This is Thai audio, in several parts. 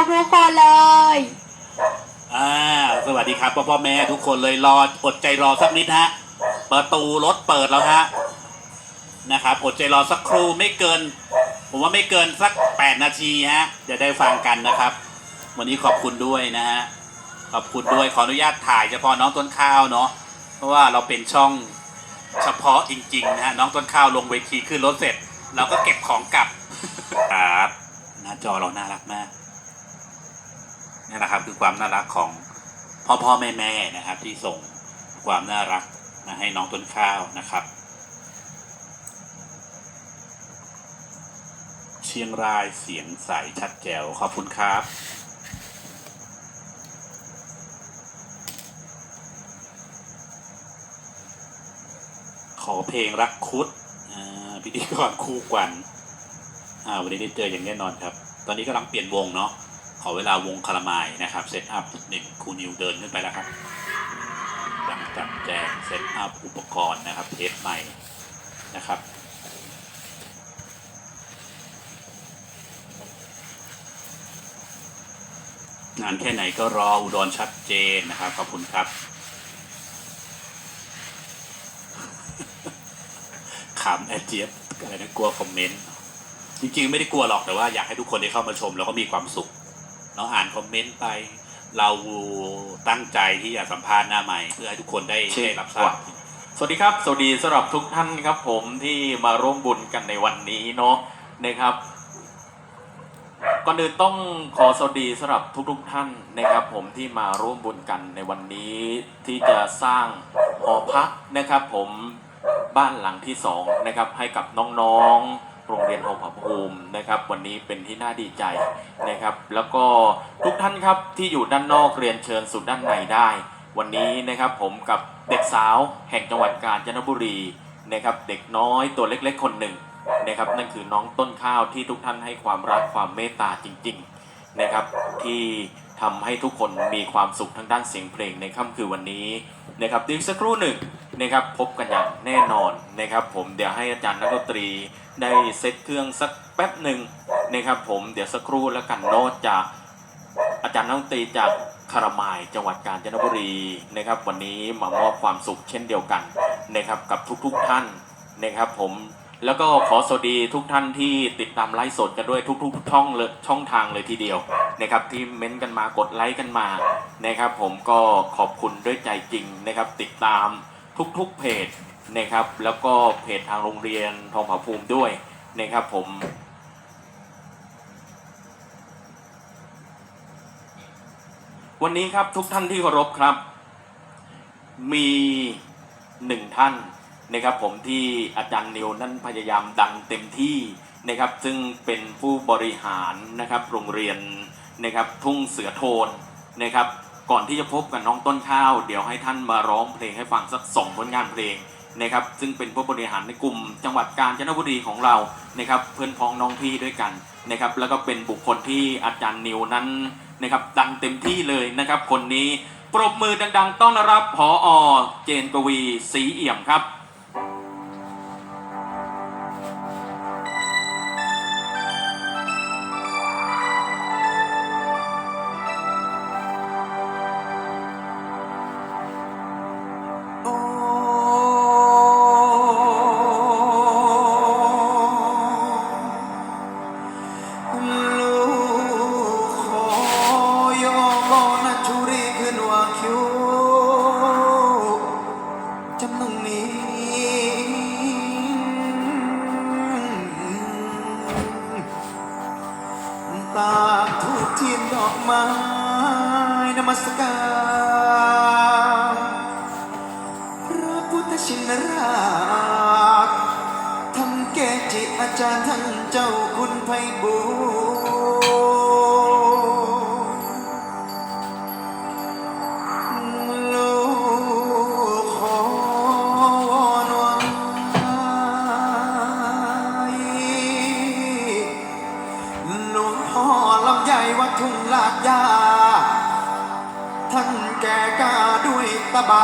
ทุกคนเลยอ่าสวัสดีครับพ่อพ่อแม่ทุกคนเลยรออดใจรอสักนิดฮะประตูรถเปิดแล้วฮะนะครับอดใจรอสักครู่ไม่เกิน ผมว่าไม่เกินสักแปดนาทีฮะจะได้ฟังกันนะครับ วันนี้ขอบคุณด้วยนะฮะขอบคุณด้วยขออนุญาตถ่ายเฉพาะน้องต้นข้าวเนาะเพราะว่าเราเป็นช่องเฉพาะจริงๆนะฮะน้องต้นข้าวลงเวทีขึ้นรถเสร็จ เราก็เก็บของกลับครับหน้าจอเราน่ารักมาก นี่นะครับ คือความน่ารักของพ่อพ่อแม่แม่นะครับ ที่ส่งความน่ารักมาให้น้องต้นข้าวนะครับ เชียงรายเสียงใสชัดแจ๋วขอบคุณครับขอเพลงรักคุดพิธีกรคู่กันวันนี้ได้เจออย่างแน่นอนครับ ตอนนี้กำลังเปลี่ยนวงเนาะ ขอเวลาวงคารามายนะครับเซตอัพหนึ่งครูนิวเดินขึ้นไปแล้วครับกำลังจัดแจงเซตอัพอุปกรณ์นะครับเทสใหม่นะครับงานแค่ไหนก็รออุดรชัดเจนนะครับ ขอบคุณครับ ขำแอดเจี๊ยบอะไรนะกลัวคอมเมนต์ จริงๆ ไม่ได้กลัวหรอกแต่ว่าอยากให้ทุกคนได้เข้ามาชม แล้วก็มีความสุข เราอ่านคอมเมนต์ไป เราตั้งใจที่จะสัมภาษณ์หน้าใหม่ เพื่อให้ทุกคนได้เช่นได้รับทราบ สวัสดีครับ สวัสดีสำหรับทุกท่านครับผมที่มาร่วมบุญกันในวันนี้เนาะนะครับก่อนอื่นต้องขอสวัสดีสำหรับทุกๆท่านนะครับ ผมที่มาร่วมบุญกันในวันนี้ที่จะสร้างหอพักนะครับ ผมบ้านหลังที่สองนะครับให้กับน้องๆ โรงเรียนโอภภูมินะครับ วันนี้เป็นที่น่าดีใจนะครับ แล้วก็ทุกท่านครับที่อยู่ด้านนอกเรียนเชิญสู่ด้านในได้ วันนี้นะครับผมกับเด็กสาวแห่งจังหวัดกาญจนบุรีนะครับ เด็กน้อยตัวเล็กๆคนหนึ่งนะครับ นั่นคือน้องต้นข้าวที่ทุกท่านให้ความรักความเมตตาจริง ๆนะครับ ที่ทำให้ทุกคนมีความสุขทางด้านเสียงเพลงในค่ำคืนวันนี้นะครับอีกสักครู่หนึ่งนะครับพบกันอย่างแน่นอนนะครับ ผมเดี๋ยวให้อาจารย์นักดนตรี ได้เซตเครื่องสักแป๊บหนึ่งนะครับผมเดี๋ยวสักครู่แล้วกันโน้ตจากอาจารย์นักตีจากคารามายจังหวัดกาญจนบุรีนะครับ วันนี้มามอบความสุขเช่นเดียวกันนะครับกับทุกๆท่านนะครับผมแล้วก็ขอสวัสดีทุกท่านที่ติดตามไลฟ์สดกันด้วยทุกๆช่องเลยช่องทางเลยทีเดียวนะครับที่เม้นต์กันมากดไลค์กันมานะครับผมก็ขอบคุณด้วยใจจริงนะครับติดตามทุกๆเพจ นะครับ แล้วก็เพจทางโรงเรียนทองผาภูมิด้วยนะครับผมวันนี้ครับทุกท่านที่เคารพครับ มีหนึ่งท่านนะครับผมที่อาจารย์นิวนั้นพยายามดันเต็มที่นะครับ ซึ่งเป็นผู้บริหารนะครับโรงเรียนนะครับทุ่งเสือโทนนะครับ ก่อนที่จะพบกับน้องต้นข้าว เดี๋ยวให้ท่านมาร้องเพลงให้ฟังสักสองผลงานเพลง นะครับซึ่งเป็นผู้บริหารในกลุ่มจังหวัดกาญจนบุรีของเรานะครับเพื่อนพ้องน้องพี่ด้วยกันนะครับแล้วก็เป็นบุคคลที่อาจารย์นิวนั้นนะครับดังเต็มที่เลยนะครับ คนนี้ปรบมือดัง ๆ ต้อนรับผออเจนกวีศรีเอี่ยมครับ มัสการพระพุทธชินราชทำเกจิอาจารย์ท่านเจ้าคุณไพบูลย์ลูกขอวอหลวงพ่อลำใหญ่วัดทุ่งลาดยา บะ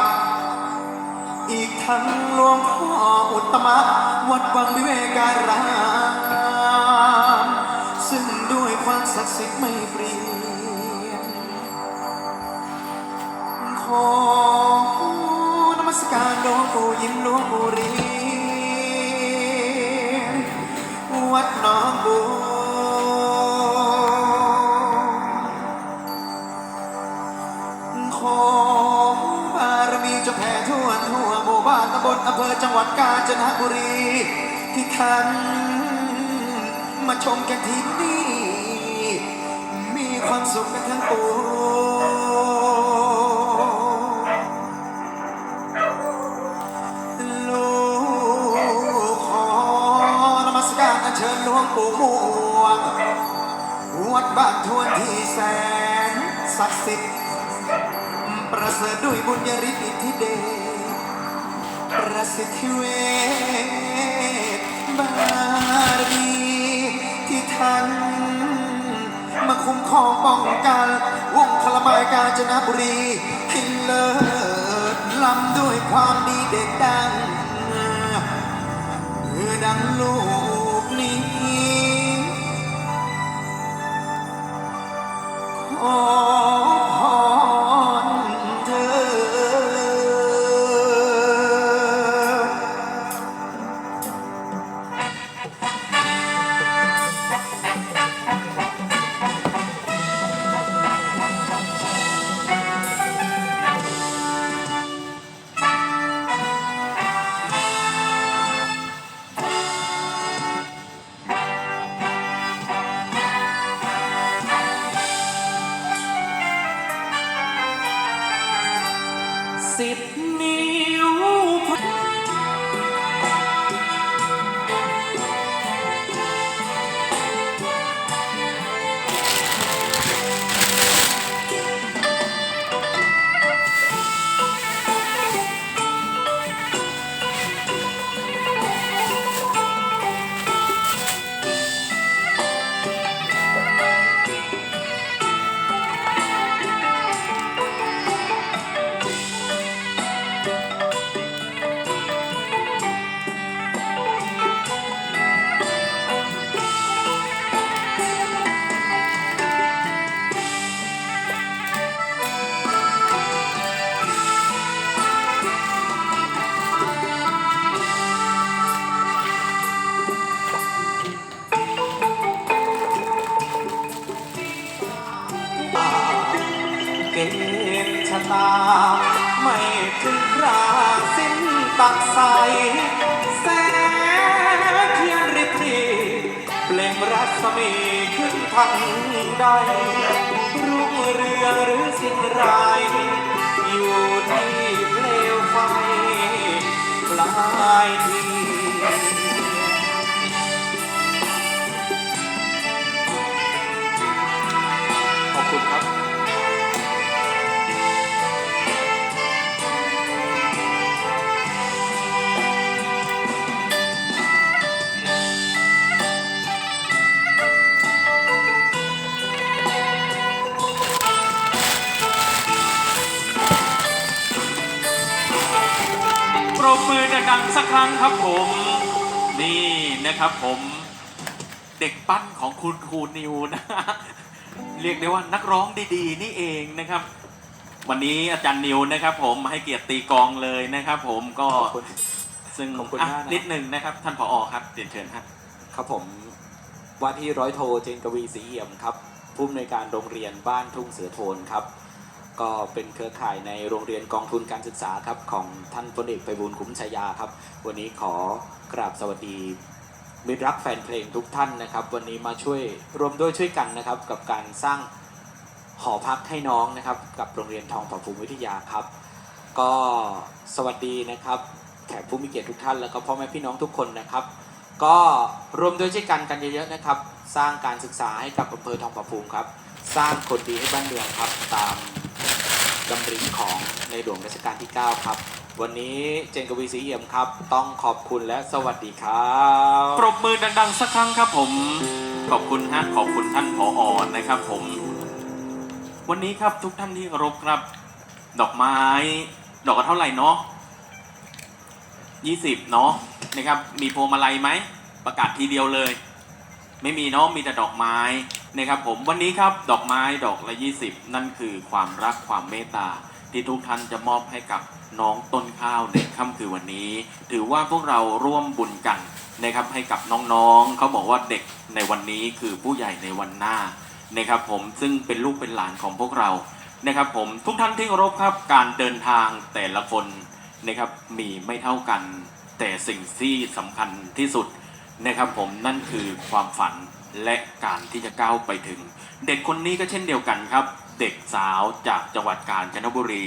อีกทั้งหลวงพ่ออุตมะ วัดวังวิเวการามซึ่งด้วยความศักดิ์สิทธิ์ไม่เปลี่ยนขอนมัสการหลวงปู่ยิ้มหลวงปู่รีวัดหนองบัวขอ แผ่ทั่วทั่วหมู่บ้านตำบลอำเภอจังหวัดกาญจนบุรี ที่ท่านมาชมกันที่นี่ มีความสุขกันทั้งปวงลูกขอนมัสการอัญเชิญหลวงปู่ม่วงวัดบ้านทวนที่แสนศักดิ์สิทธิ์ ประเสริฐด้วยบุญญาฤทธิ์อิทธิเดชประสิทธิเวทบารมีที่ท่านมาคุ้มครองป้องกันวงคลมายกาญจนบุรีให้เลิศล้ำด้วยความดีเด็ดดังเพื่อดังลูกนี้ขอา ไม่ถึงคราสิ้นตักใส แสงเทียนริบรีเปล่งรัศมีขึ้นทางใด รุ่งเรืองหรือสิ้นไราย อยู่ที่เปลวไฟปลายที รบมือดังๆสักครั้งครับผม นี่นะครับผมเด็กปั้นของคุณครูนิวนะ เรียกได้ว่านักร้องดีๆ นี่เองนะครับ วันนี้อาจารย์นิวนะครับ ผมให้เกียรติตีกลองเลยนะครับ ผมก็ขอบคุณ ซึ่งขอบคุณอะมากนะนิดหนึ่งนะครับ ท่านผอครับเรียนเชิญครับ ครับผมว่าที่ร้อยโทเจนกวีศรีเอี่ยมครับผู้อำนวยการโรงเรียนบ้านทุ่งเสือโทนครับ ก็เป็นเครือข่ายในโรงเรียนกองทุนการศึกษาครับของท่านพลเอกไพบูลคุ้มชายาครับ วันนี้ขอกราบสวัสดีมิตรรักแฟนเพลงทุกท่านนะครับ วันนี้มาช่วยรวมด้วยช่วยกันนะครับ กับการสร้างหอพักให้น้องนะครับ กับโรงเรียนทองผาภูมิวิทยาครับ ก็สวัสดีนะครับแขกผู้มีเกียรติทุกท่านแล้วก็พ่อแม่พี่น้องทุกคนนะครับ ก็รวมด้วยช่วยกันกันเยอะๆนะครับ สร้างการศึกษาให้กับอำเภอทองผาภูมิครับ สร้างคนดีให้บ้านเมืองครับตาม ดำริของในหลวงรัชกาลที่ 9 ครับ วันนี้เจนกวีศรีเอี่ยมครับ ต้องขอบคุณและสวัสดีครับปรบมือดังๆ สักครั้งครับผม ขอบคุณฮะขอบคุณท่านผออนะครับผม วันนี้ครับทุกท่านที่เคารพครับ ดอกไม้ ดอกละเท่าไหร่เนาะยี่สิบเนาะนะครับ มีพวงมาลัยไหม ประกาศทีเดียวเลย ไม่มีเนาะมีแต่ดอกไม้ นะครับผมวันนี้ครับดอกไม้ดอกละ 20 นั่นคือความรักความเมตตาที่ทุกท่านจะมอบให้กับน้องต้นข้าวในค่ำคืนวันนี้ ถือว่าพวกเราร่วมบุญกันนะครับให้กับน้องๆเขาบอกว่าเด็กในวันนี้คือผู้ใหญ่ในวันหน้านะครับผมซึ่งเป็นลูกเป็นหลานของพวกเรานะครับผมทุกท่านที่เคารพครับการเดินทางแต่ละคนนะครับมีไม่เท่ากัน แต่สิ่งที่สำคัญที่สุดนะครับผมนั่นคือความฝัน และการที่จะก้าวไปถึง เด็กคนนี้ก็เช่นเดียวกันครับ เด็กสาวจากจังหวัดกาญจนบุรี